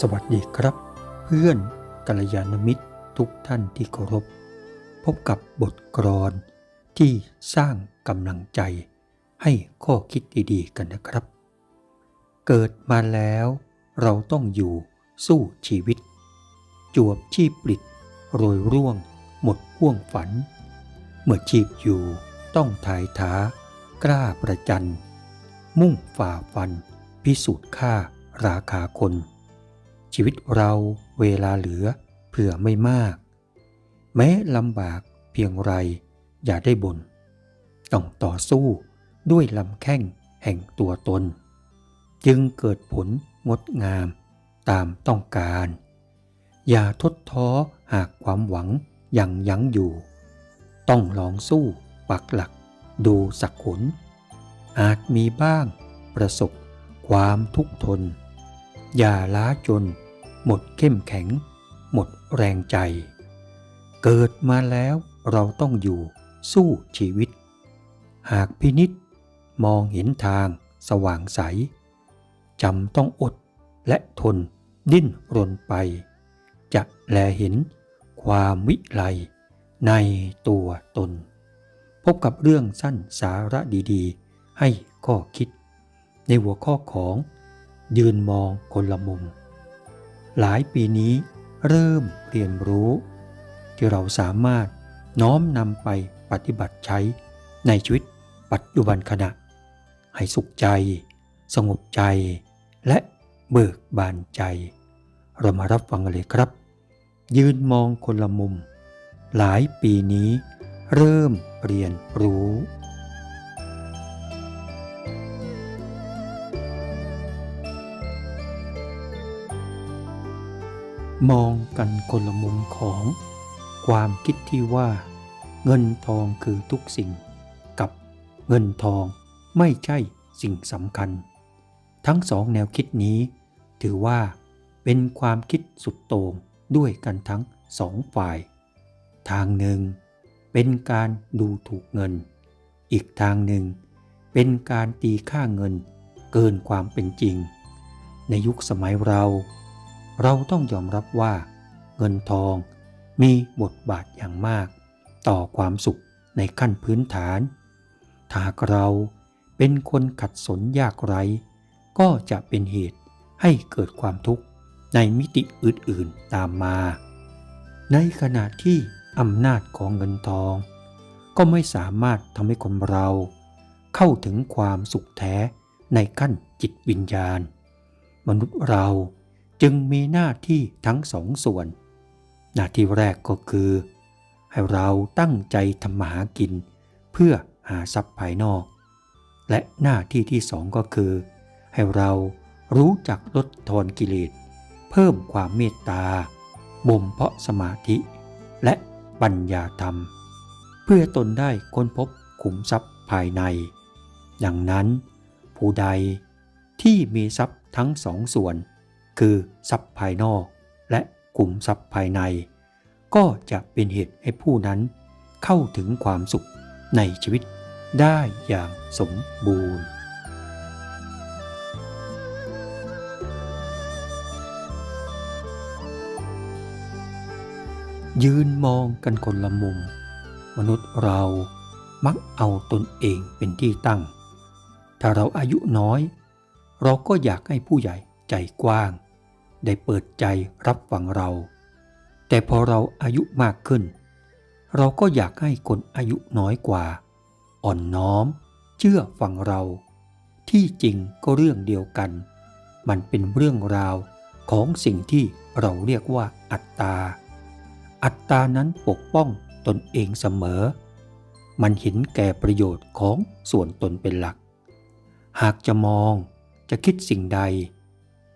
สวัสดีครับ เพื่อนกัลยาณมิตรทุกท่านที่เคารพ พบกับบทกลอนที่สร้างกำลังใจให้ข้อคิดดีๆกันนะครับ เกิดมาแล้วเราต้องอยู่สู้ชีวิต จวบชีพปลิดโรยร่วง หมดห่วงฝัน เมื่อชีพอยู่ต้องถ่ายท้ากล้าประจัน มุ่งฝ่าฟัน พิสูจน์ค่าราคาคน ชีวิตเราเวลาเหลือเผื่อไม่มาก แม้ลำบากเพียงไรอย่าได้บน่นต้องต่อสู้ด้วยลำแข้งแห่งตัวตน จึงเกิดผลงดงามตามต้องการ อย่าทดท้อหากความหวังยังยั้งอยู่ ต้องลองสู้ปักหลักดูสักขนอาจมีบ้างประสบความทุกข์ทน อย่าล้าจน หมดเข้มแข็ง หมดแรงใจ เกิดมาแล้วเราต้องอยู่สู้ชีวิต หากพินิษมองเห็นทางสว่างใสจำต้องอดและทนดิ้นรนไป จะแลเห็นความวิไลในตัวตน พบกับเรื่องสั้นสาระดีๆ ให้ข้อคิด ในหัวข้อของ ยืนมองคนละมุม หลายปีนี้เริ่มเรียนรู้ ที่เราสามารถน้อมนำไปปฏิบัติใช้ในชีวิตปัจจุบันขณะ ให้สุขใจ สงบใจ และเบิกบานใจ เรามารับฟังกันเลยครับ ยืนมองคนละมุม หลายปีนี้เริ่มเรียนรู้ มองกันคนละมุมของความคิดที่ว่า เงินทองคือทุกสิ่ง กับเงินทองไม่ใช่สิ่งสำคัญ ทั้งสองแนวคิดนี้ ถือว่าเป็นความคิดสุดโต่งด้วยกันทั้งสองฝ่าย ทางหนึ่ง เป็นการดูถูกเงิน อีกทางหนึ่ง เป็นการตีค่าเงินเกินความเป็นจริง ในยุคสมัยเรา เราต้องยอมรับว่า เงินทองมีบทบาทอย่างมาก ต่อความสุขในขั้นพื้นฐาน ถ้าเราเป็นคนขัดสนยากไร้ก็จะเป็นเหตุให้เกิดความทุกข์ในมิติอื่นๆตามมา ในขณะที่อำนาจของเงินทอง ก็ไม่สามารถทำให้คนเรา เข้าถึงความสุขแท้ในขั้นจิตวิญญาณ มนุษย์เรา จึงมีหน้าที่ทั้งสองส่วน หน้าที่แรกก็คือ ให้เราตั้งใจทำมาหากิน เพื่อหาทรัพย์ภายนอก และหน้าที่ที่สองก็คือ ให้เรารู้จักลดทอนกิเลส เพิ่มความเมตตา บ่มเพาะสมาธิ และปัญญาธรรม เพื่อตนได้ค้นพบขุมทรัพย์ภายใน ดังนั้น ผู้ใดที่มีทรัพย์ทั้งสองส่วน คือทรัพย์ภายนอกและขุมทรัพย์ภายใน ก็จะเป็นเหตุให้ผู้นั้นเข้าถึงความสุขในชีวิตได้อย่างสมบูรณ์ ยืนมองกันคนละมุม มนุษย์เรามักเอาตนเองเป็นที่ตั้ง ถ้าเราอายุน้อย เราก็อยากให้ผู้ใหญ่ ใจกว้าง ได้เปิดใจรับฟังเรา แต่พอเราอายุมากขึ้น เราก็อยากให้คนอายุน้อยกว่า อ่อนน้อม เชื่อฟังเรา ที่จริงก็เรื่องเดียวกัน มันเป็นเรื่องราวของสิ่งที่เราเรียกว่าอัตตา อัตตานั้นปกป้องตนเองเสมอ มันเห็นแก่ประโยชน์ของส่วนตนเป็นหลัก หากจะมองจะคิดสิ่งใด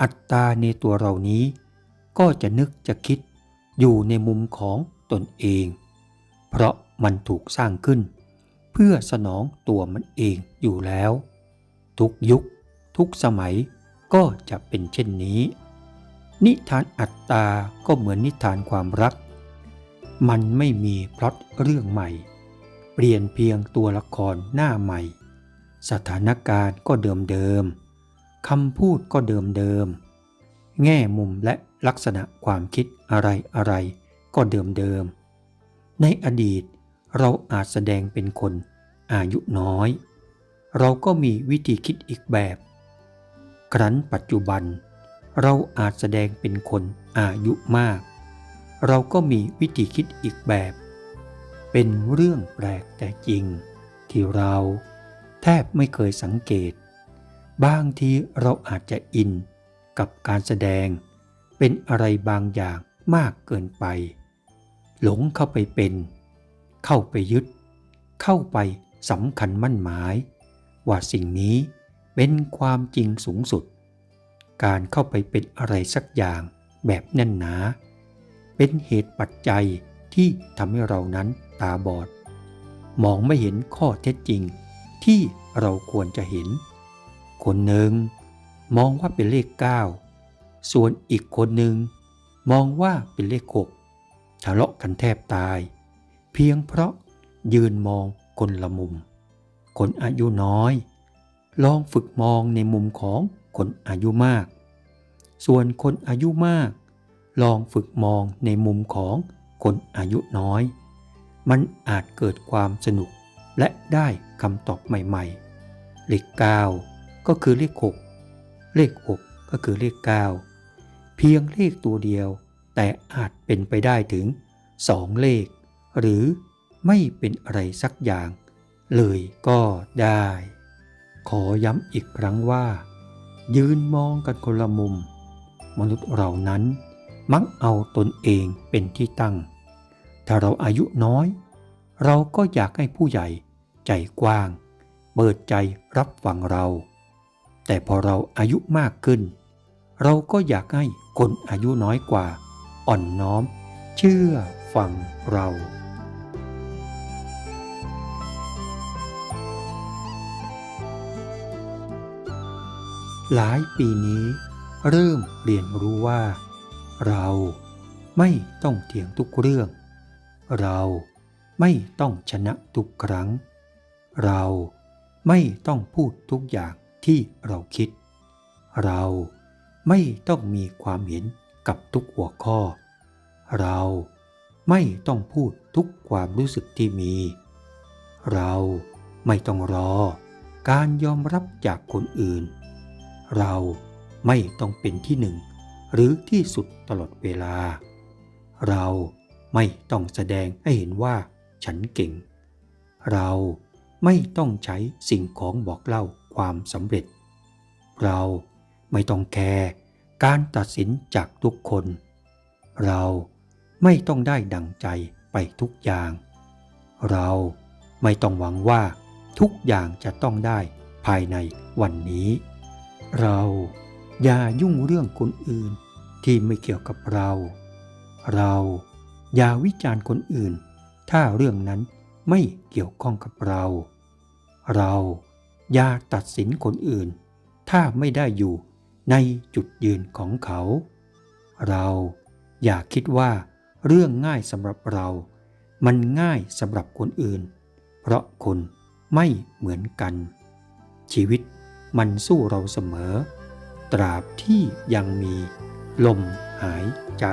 อัตตาในตัวเรานี้ ก็จะนึกจะคิดอยู่ในมุมของตนเอง เพราะมันถูกสร้างขึ้น เพื่อสนองตัวมันเองอยู่แล้ว ทุกยุค ทุกสมัยก็จะเป็นเช่นนี้ นิทานอัตตาก็เหมือนนิทานความรัก มันไม่มีพล็อตเรื่องใหม่ เปลี่ยนเพียงตัวละครหน้าใหม่ สถานการณ์ก็เดิมๆ คำพูดก็เดิมๆแง่มุมและลักษณะความคิดอะไรอะไรก็เดิมๆในอดีตเราอาจแสดงเป็นคนอายุน้อย เราก็มีวิธีคิดอีกแบบ ครั้นปัจจุบัน เราอาจแสดงเป็นคนอายุมาก เราก็มีวิธีคิดอีกแบบ เป็นเรื่องแปลกแต่จริง ที่เราแทบไม่เคยสังเกต บางทีเราอาจจะอินกับการแสดง เป็นอะไรบางอย่างมากเกินไป หลงเข้าไปเป็น เข้าไปยึด เข้าไปสำคัญมั่นหมาย ว่าสิ่งนี้เป็นความจริงสูงสุด การเข้าไปเป็นอะไรสักอย่างแบบแน่นหนา เป็นเหตุปัจจัยที่ทำให้เรานั้นตาบอด มองไม่เห็นข้อเท็จจริงที่เราควรจะเห็น คนหนึ่งมองว่าเป็นเลข 9 ส่วนอีกคนหนึ่งมองว่าเป็นเลข6ทะเลาะกันแทบตาย เพียงเพราะยืนมองคนละมุม คนอายุน้อย ลองฝึกมองในมุมของคนอายุมาก ส่วนคนอายุมาก ลองฝึกมองในมุมของคนอายุน้อย มันอาจเกิดความสนุกและได้คำตอบใหม่ๆเลข9 ก็คือเลข 6 เลข 6 ก็คือเลข 9 เพียงเลขตัวเดียว แต่อาจเป็นไปได้ถึง 2 เลข หรือไม่เป็นอะไรสักอย่าง เลยก็ได้ ขอย้ำอีกครั้งว่า ยืนมองกันคนละมุม มนุษย์เรานั้นมักเอาตนเองเป็นที่ตั้ง ถ้าเราอายุน้อย เราก็อยากให้ผู้ใหญ่ใจกว้าง เปิดใจรับฟังเรา แต่พอเราอายุมากขึ้น เราก็อยากให้คนอายุน้อยกว่า อ่อนน้อม เชื่อฟังเรา หลายปีนี้ เริ่มเรียนรู้ว่า เราไม่ต้องเถียงทุกเรื่อง เราไม่ต้องชนะทุกครั้ง เราไม่ต้องพูดทุกอย่าง ที่เราคิด เราไม่ต้องมีความเห็นกับทุกหัวข้อ เราไม่ต้องพูดทุกความรู้สึกที่มี เราไม่ต้องรอการยอมรับจากคนอื่น เราไม่ต้องเป็นที่หนึ่งหรือที่สุดตลอดเวลา เราไม่ต้องแสดงให้เห็นว่าฉันเก่ง เราไม่ต้องใช้สิ่งของบอกเล่า ความสำเร็จ เราไม่ต้องแคร์การตัดสินจากทุกคน เราไม่ต้องได้ดังใจไปทุกอย่าง เราไม่ต้องหวังว่าทุกอย่างจะต้องได้ภายในวันนี้ เราอย่ายุ่งเรื่องคนอื่นที่ไม่เกี่ยวกับเรา เราอย่าวิจารณ์คนอื่น ถ้าเรื่องนั้นไม่เกี่ยวข้องกับเรา เรา อย่าตัดสินคนอื่น ถ้าไม่ได้อยู่ในจุดยืนของเขา เราอย่าคิดว่าเรื่องง่ายสำหรับเรา มันง่ายสำหรับคนอื่น เพราะคนไม่เหมือนกัน ชีวิตมันสู้เราเสมอ ตราบที่ยังมีลมหายใจ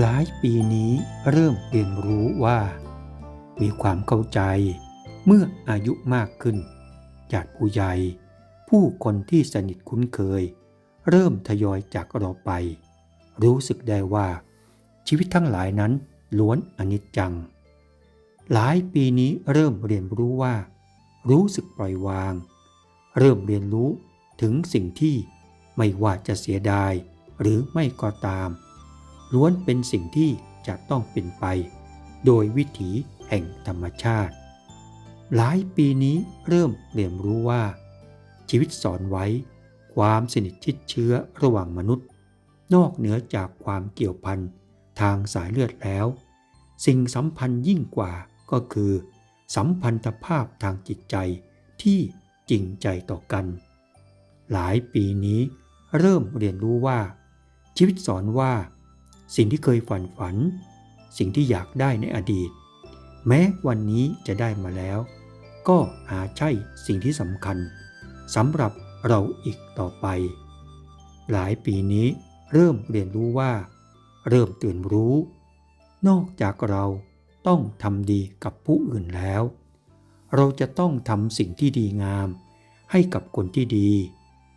หลายปีนี้เริ่มเรียนรู้ว่า มีความเข้าใจเมื่ออายุมากขึ้นจากผู้ใหญ่ผู้คนที่สนิทคุ้นเคย เริ่มทยอยจากเราไป รู้สึกได้ว่า ชีวิตทั้งหลายนั้นล้วนอนิจจัง หลายปีนี้เริ่มเรียนรู้ว่า รู้สึกปล่อยวาง เริ่มเรียนรู้ถึงสิ่งที่ไม่ว่าจะเสียดายหรือไม่ก็ตาม ล้วนเป็นสิ่งที่จะต้องเป็นไป โดยวิถีแห่งธรรมชาติ หลายปีนี้เริ่มเรียนรู้ว่า ชีวิตสอนไว้ ความสนิทชิดเชื้อระหว่างมนุษย์ นอกเหนือจากความเกี่ยวพันทางสายเลือดแล้ว สิ่งสัมพันธ์ยิ่งกว่าก็คือ สัมพันธภาพทางจิตใจที่จริงใจต่อกัน หลายปีนี้เริ่มเรียนรู้ว่า ชีวิตสอนว่า สิ่งที่เคยฝันฝัน สิ่งที่อยากได้ในอดีต แม้วันนี้จะได้มาแล้ว ก็หาใช่สิ่งที่สำคัญสำหรับเราอีกต่อไป หลายปีนี้เริ่มเรียนรู้ว่า เริ่มตื่นรู้ นอกจากเราต้องทำดีกับผู้อื่นแล้ว เราจะต้องทำสิ่งที่ดีงาม ให้กับคนที่ดี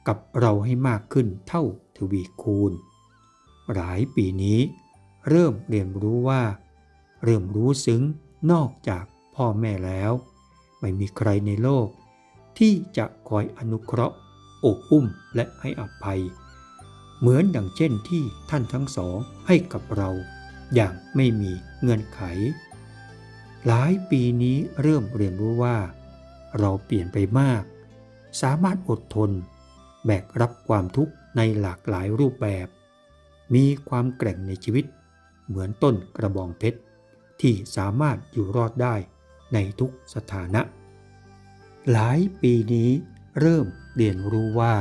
กับเราให้มากขึ้นเท่าทวีคูณ หลายปีนี้ เริ่มเรียนรู้ว่า เริ่มรู้ซึ้งนอกจากพ่อแม่แล้ว ไม่มีใครในโลก ที่จะคอยอนุเคราะห์อบอุ้มและให้อภัย เหมือนดังเช่นที่ท่านทั้งสองให้กับเรา อย่างไม่มีเงื่อนไข หลายปีนี้เริ่มเรียนรู้ว่า เราเปลี่ยนไปมาก สามารถอดทน แบกรับความทุกข์ในหลากหลายรูปแบบ มีความแกร่งในชีวิต เหมือนต้นกระบองเพชร ที่สามารถอยู่รอดได้ในทุกสถานะ หลายปีนี้เริ่มเรียนรู้ว่า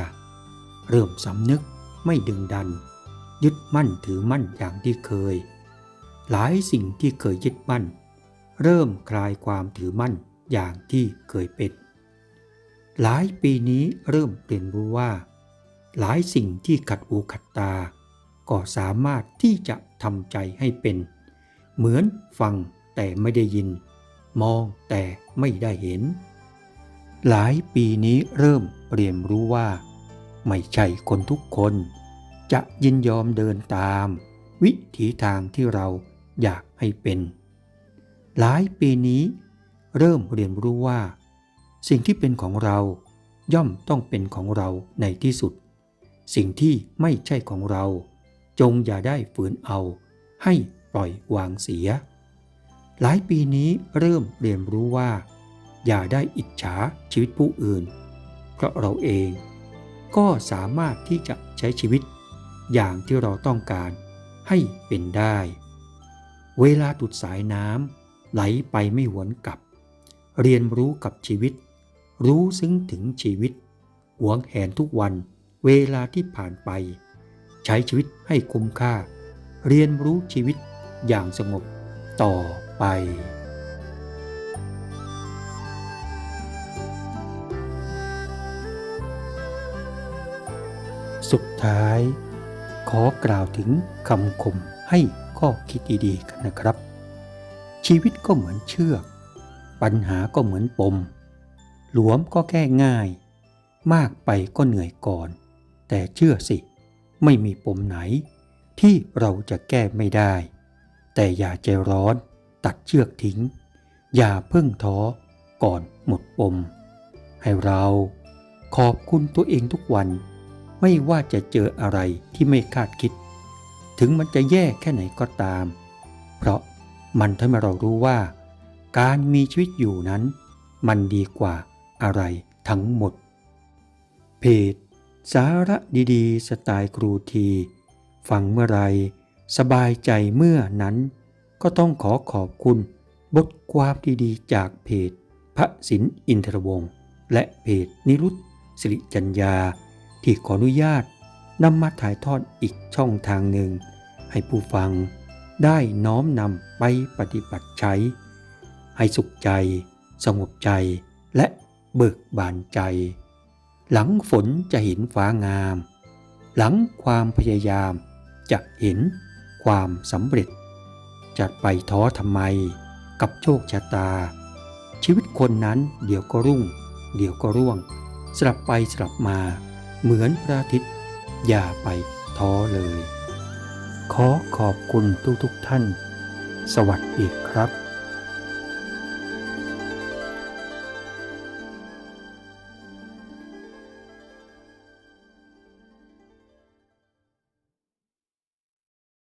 เริ่มสำนึกไม่ดึงดัน ยึดมั่นถือมั่นอย่างที่เคย หลายสิ่งที่เคยยึดมั่น เริ่มคลายความถือมั่นอย่างที่เคยเป็น หลายปีนี้เริ่มเรียนรู้ว่า หลายสิ่งที่ขัดหูขัดตา ก็สามารถที่จะทำใจให้เป็น เหมือนฟังแต่ไม่ได้ยิน มองแต่ไม่ได้เห็น หลายปีนี้เริ่มเรียนรู้ว่า ไม่ใช่คนทุกคน จะยินยอมเดินตาม วิถีทางที่เราอยากให้เป็น หลายปีนี้เริ่มเรียนรู้ว่า สิ่งที่เป็นของเราย่อมต้องเป็นของเราในที่สุด สิ่งที่ไม่ใช่ของเรา จงอย่าได้ฝืนเอา ให้ปล่อยวางเสีย หลายปีนี้เริ่มเรียนรู้ว่า อย่าได้อิจฉาชีวิตผู้อื่น เพราะเราเองก็สามารถที่จะใช้ชีวิต อย่างที่เราต้องการให้เป็นได้ เวลาตุดสายน้ำไหลไปไม่หวนกลับ เรียนรู้กับชีวิต รู้ซึ้งถึงชีวิต หวงแหนทุกวันเวลาที่ผ่านไป ใช้ชีวิตให้คุ้มค่า เรียนรู้ชีวิตอย่างสงบต่อไปสุดท้าย ขอกล่าวถึงคำคมให้ข้อคิดดีๆกันนะครับ ชีวิตก็เหมือนเชือก ปัญหาก็เหมือนปม หลวมก็แก้ง่าย มากไปก็เหนื่อยก่อน แต่เชื่อสิ ไม่มีปมไหน ที่เราจะแก้ไม่ได้ แต่อย่าใจร้อนตัดเชือกทิ้ง อย่าเพิ่งท้อก่อนหมดปม ให้เราขอบคุณตัวเองทุกวัน ไม่ว่าจะเจออะไรที่ไม่คาดคิด ถึงมันจะแย่แค่ไหนก็ตาม เพราะมันทำให้เรารู้ว่า การมีชีวิตอยู่นั้น มันดีกว่าอะไรทั้งหมด เพจ สาระดีๆ สไตล์ครูที ฟังเมื่อไรสบายใจเมื่อนั้น ก็ต้องขอขอบคุณ บทความดีๆ จากเพจ พระสินอินทรวงศ์และเพจนิรุตสิริจัญญา ที่ขออนุญาตนำมาถ่ายทอดอีกช่องทางหนึ่ง ให้ผู้ฟังได้น้อมนำไปปฏิบัติใช้ ให้สุขใจ สงบใจและเบิกบานใจ หลังฝนจะเห็นฟ้างาม หลังความพยายามจะเห็นความสำเร็จ จะไปท้อทำไมกับโชคชะตา ชีวิตคนนั้นเดี๋ยวก็รุ่ง เดี๋ยวก็ร่วง สลับไปสลับมา เหมือนพระอาทิตย์ อย่าไปท้อเลย ขอขอบคุณทุกๆทท่าน สวัสดีครับ